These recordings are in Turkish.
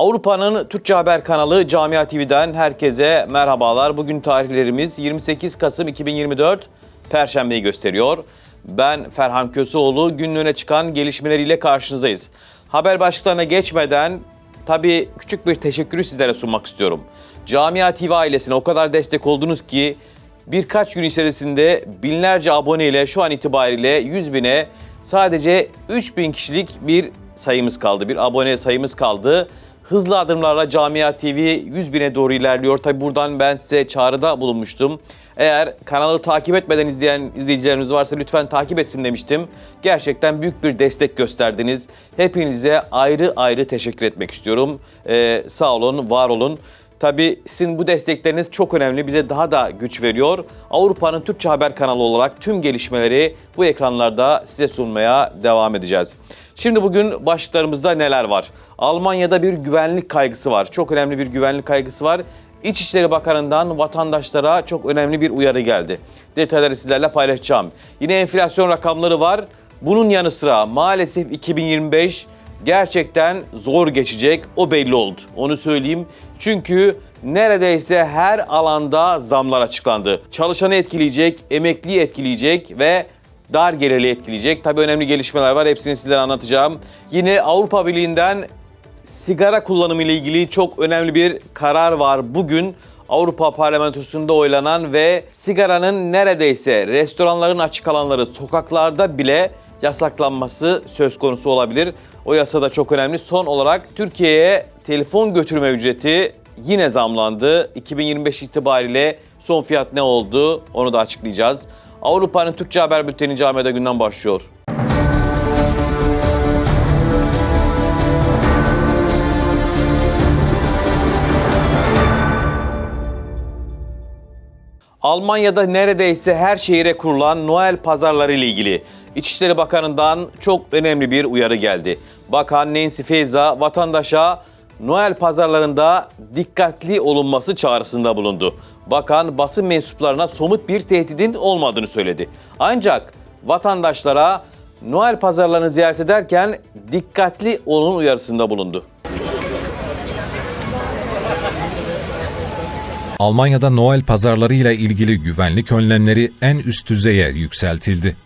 Avrupa'nın Türkçe haber kanalı Camia TV'den herkese merhabalar. Bugün tarihlerimiz 28 Kasım 2024 Perşembeyi gösteriyor. Ben Ferhan Köseoğlu günün çıkan gelişmeleriyle karşınızdayız. Haber başlıklarına geçmeden tabii küçük bir teşekkürü sizlere sunmak istiyorum. Camia TV ailesine o kadar destek oldunuz ki birkaç gün içerisinde binlerce aboneyle şu an itibariyle 100 bine sadece 3000 kişilik bir sayımız kaldı. Bir abone sayımız kaldı. Hızlı adımlarla Camia TV 100 bine doğru ilerliyor. Tabi buradan ben size çağrıda bulunmuştum. Eğer kanalı takip etmeden izleyen izleyicilerimiz varsa lütfen takip etsin demiştim. Gerçekten büyük bir destek gösterdiniz. Hepinize ayrı ayrı teşekkür etmek istiyorum. Ee, sağ olun, var olun. Tabii sizin bu destekleriniz çok önemli. Bize daha da güç veriyor. Avrupa'nın Türkçe haber kanalı olarak tüm gelişmeleri bu ekranlarda size sunmaya devam edeceğiz. Şimdi bugün başlıklarımızda neler var? Almanya'da bir güvenlik kaygısı var. Çok önemli bir güvenlik kaygısı var. İçişleri Bakanı'ndan vatandaşlara çok önemli bir uyarı geldi. Detayları sizlerle paylaşacağım. Yine enflasyon rakamları var. Bunun yanı sıra maalesef 2025 gerçekten zor geçecek. O belli oldu. Onu söyleyeyim. Çünkü neredeyse her alanda zamlar açıklandı. Çalışanı etkileyecek, emekliyi etkileyecek ve dar gelirli etkileyecek. Tabii önemli gelişmeler var. Hepsini sizlere anlatacağım. Yine Avrupa Birliği'nden sigara kullanımı ile ilgili çok önemli bir karar var. Bugün Avrupa Parlamentosu'nda oylanan ve sigaranın neredeyse restoranların açık alanları sokaklarda bile yasaklanması söz konusu olabilir. O yasa da çok önemli. Son olarak Türkiye'ye telefon götürme ücreti yine zamlandı. 2025 itibariyle son fiyat ne oldu onu da açıklayacağız. Avrupa'nın Türkçe Haber Bülteni Camiada günden başlıyor. Almanya'da neredeyse her şehire kurulan Noel pazarları ile ilgili İçişleri Bakanı'ndan çok önemli bir uyarı geldi. Bakan Nancy Faeser vatandaşa Noel pazarlarında dikkatli olunması çağrısında bulundu. Bakan basın mensuplarına somut bir tehdidin olmadığını söyledi. Ancak vatandaşlara Noel pazarlarını ziyaret ederken dikkatli olun uyarısında bulundu. Almanya'da Noel pazarlarıyla ilgili güvenlik önlemleri en üst düzeye yükseltildi.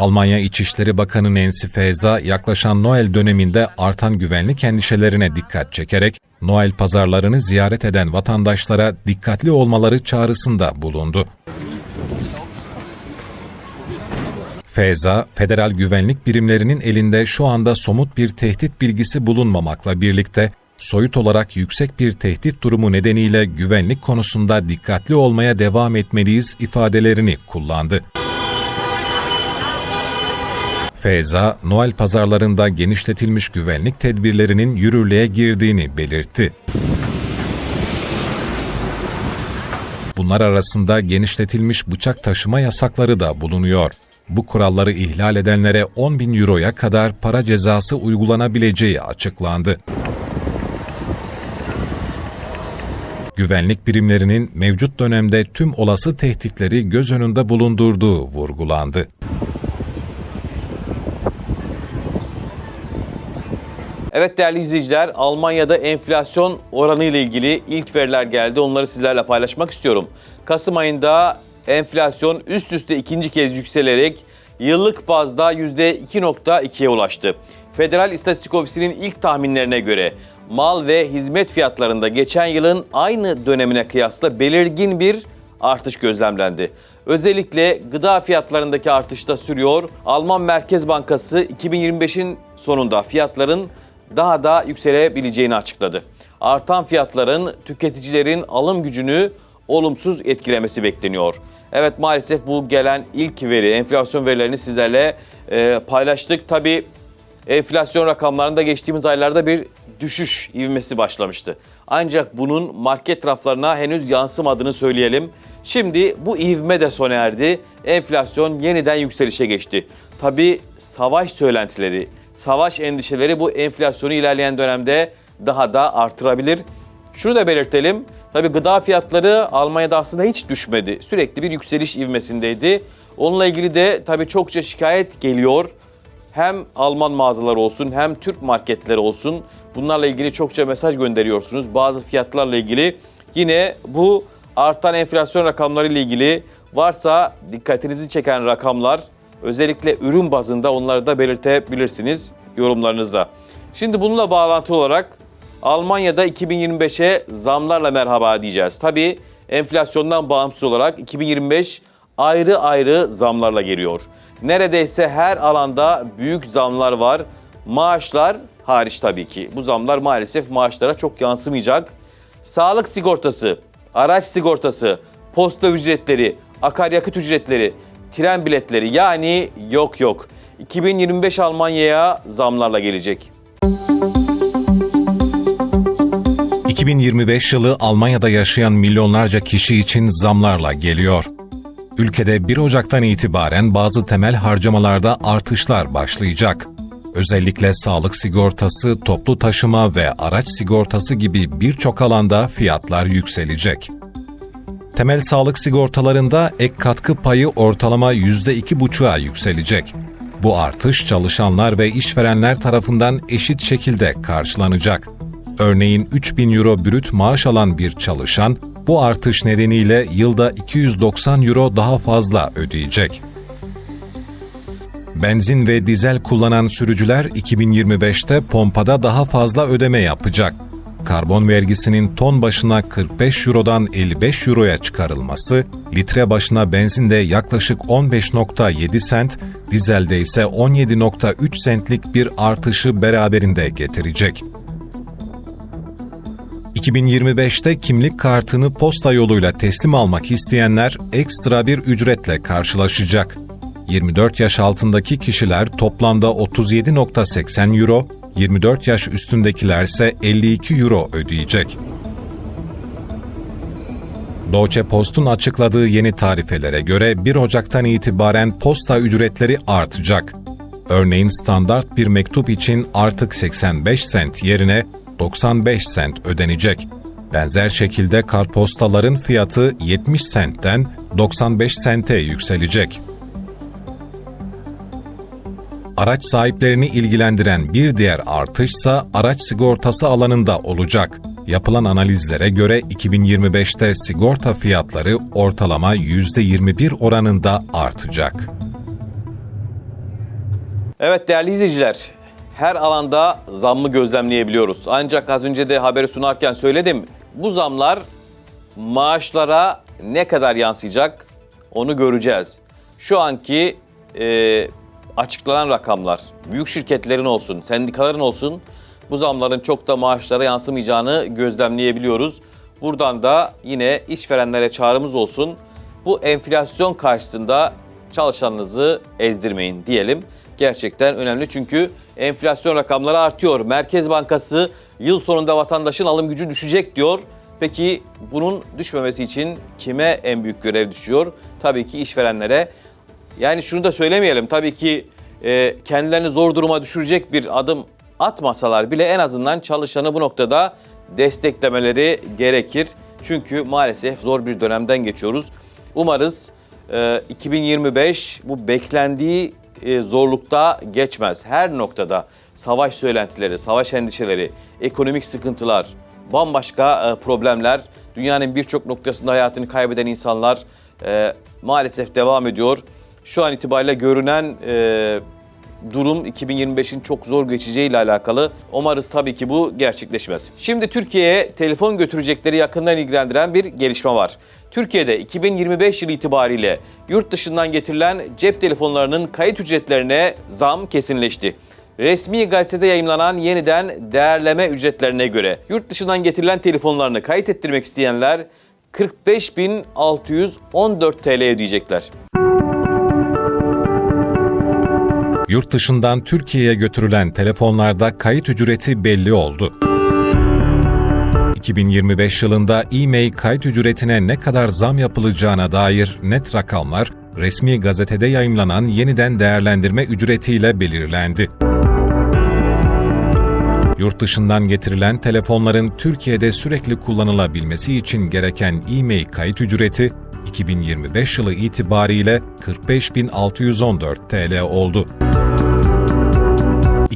Almanya İçişleri Bakanı Nancy Faeser yaklaşan Noel döneminde artan güvenlik endişelerine dikkat çekerek Noel pazarlarını ziyaret eden vatandaşlara dikkatli olmaları çağrısında bulundu. Feza, federal güvenlik birimlerinin elinde şu anda somut bir tehdit bilgisi bulunmamakla birlikte soyut olarak yüksek bir tehdit durumu nedeniyle güvenlik konusunda dikkatli olmaya devam etmeliyiz ifadelerini kullandı. Feza, Noel pazarlarında genişletilmiş güvenlik tedbirlerinin yürürlüğe girdiğini belirtti. Bunlar arasında genişletilmiş bıçak taşıma yasakları da bulunuyor. Bu kuralları ihlal edenlere 10 bin euroya kadar para cezası uygulanabileceği açıklandı. Güvenlik birimlerinin mevcut dönemde tüm olası tehditleri göz önünde bulundurduğu vurgulandı. Evet değerli izleyiciler, Almanya'da enflasyon oranı ile ilgili ilk veriler geldi. Onları sizlerle paylaşmak istiyorum. Kasım ayında enflasyon üst üste ikinci kez yükselerek yıllık bazda %2.2'ye ulaştı. Federal İstatistik Ofisi'nin ilk tahminlerine göre mal ve hizmet fiyatlarında geçen yılın aynı dönemine kıyasla belirgin bir artış gözlemlendi. Özellikle gıda fiyatlarındaki artış da sürüyor. Alman Merkez Bankası 2025'in sonunda fiyatların daha da yükselebileceğini açıkladı. Artan fiyatların tüketicilerin alım gücünü olumsuz etkilemesi bekleniyor. Evet maalesef bu gelen ilk veri, enflasyon verilerini sizlerle e, paylaştık. Tabii enflasyon rakamlarında geçtiğimiz aylarda bir düşüş ivmesi başlamıştı. Ancak bunun market raflarına henüz yansımadığını söyleyelim. Şimdi bu ivme de sona erdi. Enflasyon yeniden yükselişe geçti. Tabii savaş söylentileri, savaş endişeleri bu enflasyonu ilerleyen dönemde daha da artırabilir. Şunu da belirtelim. Tabii gıda fiyatları Almanya'da aslında hiç düşmedi. Sürekli bir yükseliş ivmesindeydi. Onunla ilgili de tabii çokça şikayet geliyor. hem Alman mağazalar olsun hem Türk marketleri olsun bunlarla ilgili çokça mesaj gönderiyorsunuz. Bazı fiyatlarla ilgili yine bu artan enflasyon rakamları ile ilgili varsa dikkatinizi çeken rakamlar özellikle ürün bazında onları da belirtebilirsiniz yorumlarınızda. Şimdi bununla bağlantılı olarak Almanya'da 2025'e zamlarla merhaba diyeceğiz. Tabii enflasyondan bağımsız olarak 2025 ayrı ayrı zamlarla geliyor. Neredeyse her alanda büyük zamlar var. Maaşlar hariç tabii ki. Bu zamlar maalesef maaşlara çok yansımayacak. Sağlık sigortası, araç sigortası, posta ücretleri, akaryakıt ücretleri, tren biletleri yani yok yok. 2025 Almanya'ya zamlarla gelecek. 2025 yılı Almanya'da yaşayan milyonlarca kişi için zamlarla geliyor. Ülkede 1 Ocak'tan itibaren bazı temel harcamalarda artışlar başlayacak. Özellikle sağlık sigortası, toplu taşıma ve araç sigortası gibi birçok alanda fiyatlar yükselecek. Temel sağlık sigortalarında ek katkı payı ortalama %2,5'a yükselecek. Bu artış çalışanlar ve işverenler tarafından eşit şekilde karşılanacak. Örneğin 3000 euro brüt maaş alan bir çalışan bu artış nedeniyle yılda 290 euro daha fazla ödeyecek. Benzin ve dizel kullanan sürücüler 2025'te pompada daha fazla ödeme yapacak. Karbon vergisinin ton başına 45 Euro'dan 55 Euro'ya çıkarılması, litre başına benzinde yaklaşık 15.7 sent, dizelde ise 17.3 sentlik bir artışı beraberinde getirecek. 2025'te kimlik kartını posta yoluyla teslim almak isteyenler ekstra bir ücretle karşılaşacak. 24 yaş altındaki kişiler toplamda 37.80 euro, 24 yaş üstündekiler ise 52 euro ödeyecek. Deutsche Post'un açıkladığı yeni tarifelere göre 1 Ocak'tan itibaren posta ücretleri artacak. Örneğin standart bir mektup için artık 85 sent yerine 95 sent ödenecek. Benzer şekilde kartpostaların fiyatı 70 sentten 95 sente yükselecek. Araç sahiplerini ilgilendiren bir diğer artışsa araç sigortası alanında olacak. Yapılan analizlere göre 2025'te sigorta fiyatları ortalama %21 oranında artacak. Evet değerli izleyiciler, her alanda zammı gözlemleyebiliyoruz. Ancak az önce de haberi sunarken söyledim. Bu zamlar maaşlara ne kadar yansıyacak onu göreceğiz. Şu anki e, açıklanan rakamlar, büyük şirketlerin olsun, sendikaların olsun bu zamların çok da maaşlara yansımayacağını gözlemleyebiliyoruz. Buradan da yine işverenlere çağrımız olsun. Bu enflasyon karşısında çalışanınızı ezdirmeyin diyelim. Gerçekten önemli çünkü enflasyon rakamları artıyor. Merkez Bankası yıl sonunda vatandaşın alım gücü düşecek diyor. Peki bunun düşmemesi için kime en büyük görev düşüyor? Tabii ki işverenlere. Yani şunu da söylemeyelim. Tabii ki e, kendilerini zor duruma düşürecek bir adım atmasalar bile en azından çalışanı bu noktada desteklemeleri gerekir. Çünkü maalesef zor bir dönemden geçiyoruz. Umarız e, 2025 bu beklendiği e, zorlukta geçmez. Her noktada savaş söylentileri, savaş endişeleri, ekonomik sıkıntılar, bambaşka e, problemler, dünyanın birçok noktasında hayatını kaybeden insanlar e, maalesef devam ediyor. Şu an itibariyle görünen e, durum 2025'in çok zor geçeceğiyle alakalı. Umarız tabii ki bu gerçekleşmez. Şimdi Türkiye'ye telefon götürecekleri yakından ilgilendiren bir gelişme var. Türkiye'de 2025 yılı itibariyle yurt dışından getirilen cep telefonlarının kayıt ücretlerine zam kesinleşti. Resmi gazetede yayımlanan yeniden değerleme ücretlerine göre yurt dışından getirilen telefonlarını kayıt ettirmek isteyenler 45.614 TL ödeyecekler. Yurt dışından Türkiye'ye götürülen telefonlarda kayıt ücreti belli oldu. 2025 yılında e-mail kayıt ücretine ne kadar zam yapılacağına dair net rakamlar resmi gazetede yayımlanan yeniden değerlendirme ücretiyle belirlendi. Yurt dışından getirilen telefonların Türkiye'de sürekli kullanılabilmesi için gereken e-mail kayıt ücreti 2025 yılı itibariyle 45.614 TL oldu.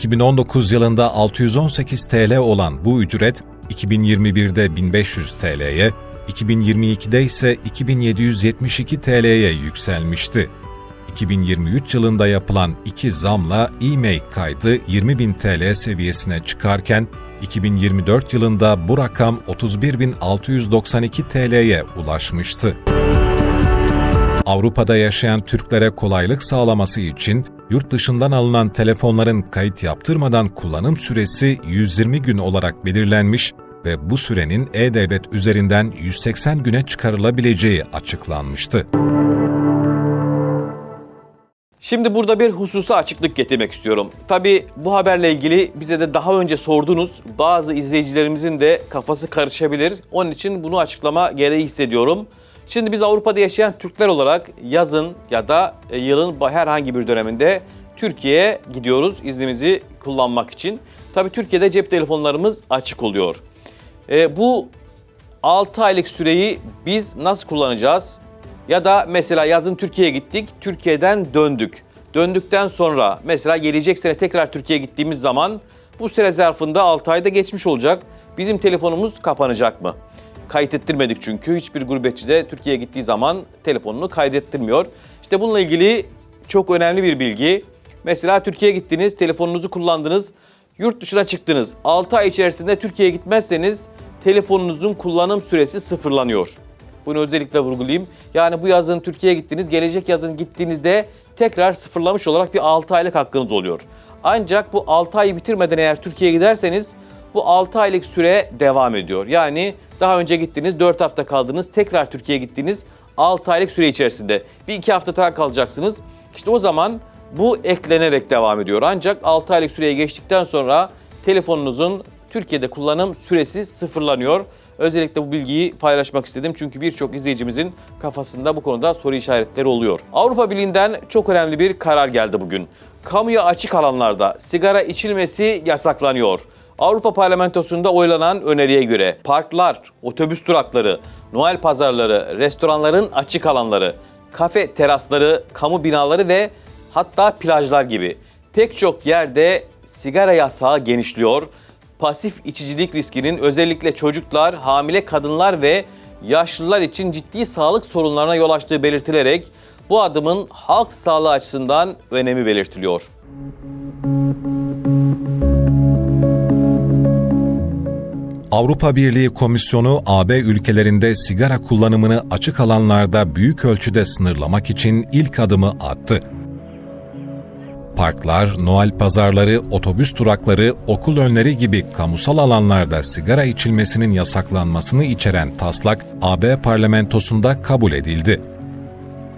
2019 yılında 618 TL olan bu ücret 2021'de 1500 TL'ye, 2022'de ise 2772 TL'ye yükselmişti. 2023 yılında yapılan iki zamla e-mail kaydı 20.000 TL seviyesine çıkarken 2024 yılında bu rakam 31.692 TL'ye ulaşmıştı. Avrupa'da yaşayan Türklere kolaylık sağlaması için yurt dışından alınan telefonların kayıt yaptırmadan kullanım süresi 120 gün olarak belirlenmiş ve bu sürenin E-Devlet üzerinden 180 güne çıkarılabileceği açıklanmıştı. Şimdi burada bir hususa açıklık getirmek istiyorum. Tabii bu haberle ilgili bize de daha önce sordunuz. Bazı izleyicilerimizin de kafası karışabilir. Onun için bunu açıklama gereği hissediyorum. Şimdi biz Avrupa'da yaşayan Türkler olarak yazın ya da e, yılın herhangi bir döneminde Türkiye'ye gidiyoruz iznimizi kullanmak için. Tabii Türkiye'de cep telefonlarımız açık oluyor. E, bu 6 aylık süreyi biz nasıl kullanacağız? Ya da mesela yazın Türkiye'ye gittik, Türkiye'den döndük. Döndükten sonra mesela gelecek sene tekrar Türkiye'ye gittiğimiz zaman bu süre zarfında 6 ayda geçmiş olacak. Bizim telefonumuz kapanacak mı? Kayıt ettirmedik çünkü hiçbir gurbetçi de Türkiye'ye gittiği zaman telefonunu kaydettirmiyor. İşte bununla ilgili çok önemli bir bilgi. Mesela Türkiye'ye gittiniz, telefonunuzu kullandınız, yurt dışına çıktınız. 6 ay içerisinde Türkiye'ye gitmezseniz telefonunuzun kullanım süresi sıfırlanıyor. Bunu özellikle vurgulayayım. Yani bu yazın Türkiye'ye gittiniz, gelecek yazın gittiğinizde tekrar sıfırlamış olarak bir 6 aylık hakkınız oluyor. Ancak bu 6 ayı bitirmeden eğer Türkiye'ye giderseniz bu 6 aylık süre devam ediyor. Yani daha önce gittiniz, 4 hafta kaldınız, tekrar Türkiye'ye gittiniz 6 aylık süre içerisinde. Bir iki hafta daha kalacaksınız. İşte o zaman bu eklenerek devam ediyor. Ancak 6 aylık süreye geçtikten sonra telefonunuzun Türkiye'de kullanım süresi sıfırlanıyor. Özellikle bu bilgiyi paylaşmak istedim çünkü birçok izleyicimizin kafasında bu konuda soru işaretleri oluyor. Avrupa Birliği'nden çok önemli bir karar geldi bugün. Kamuya açık alanlarda sigara içilmesi yasaklanıyor. Avrupa Parlamentosu'nda oylanan öneriye göre parklar, otobüs durakları, Noel pazarları, restoranların açık alanları, kafe terasları, kamu binaları ve hatta plajlar gibi pek çok yerde sigara yasağı genişliyor pasif içicilik riskinin özellikle çocuklar, hamile kadınlar ve yaşlılar için ciddi sağlık sorunlarına yol açtığı belirtilerek bu adımın halk sağlığı açısından önemi belirtiliyor. Avrupa Birliği Komisyonu AB ülkelerinde sigara kullanımını açık alanlarda büyük ölçüde sınırlamak için ilk adımı attı. Parklar, Noel pazarları, otobüs durakları, okul önleri gibi kamusal alanlarda sigara içilmesinin yasaklanmasını içeren taslak AB parlamentosunda kabul edildi.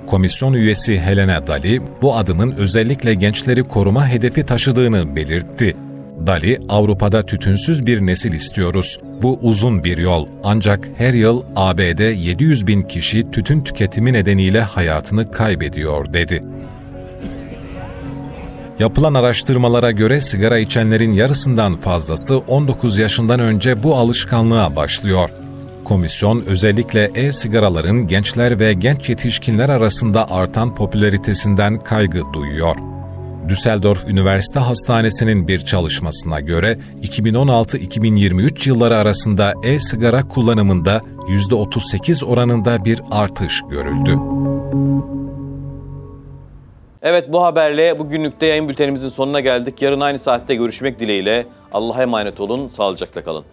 Komisyon üyesi Helena Dali bu adımın özellikle gençleri koruma hedefi taşıdığını belirtti. Dali, Avrupa'da tütünsüz bir nesil istiyoruz. Bu uzun bir yol ancak her yıl AB'de 700 bin kişi tütün tüketimi nedeniyle hayatını kaybediyor dedi. Yapılan araştırmalara göre sigara içenlerin yarısından fazlası 19 yaşından önce bu alışkanlığa başlıyor. Komisyon özellikle e-sigaraların gençler ve genç yetişkinler arasında artan popülaritesinden kaygı duyuyor. Düsseldorf Üniversite Hastanesi'nin bir çalışmasına göre 2016-2023 yılları arasında e-sigara kullanımında %38 oranında bir artış görüldü. Evet bu haberle bugünlük de yayın bültenimizin sonuna geldik. Yarın aynı saatte görüşmek dileğiyle. Allah'a emanet olun, sağlıcakla kalın.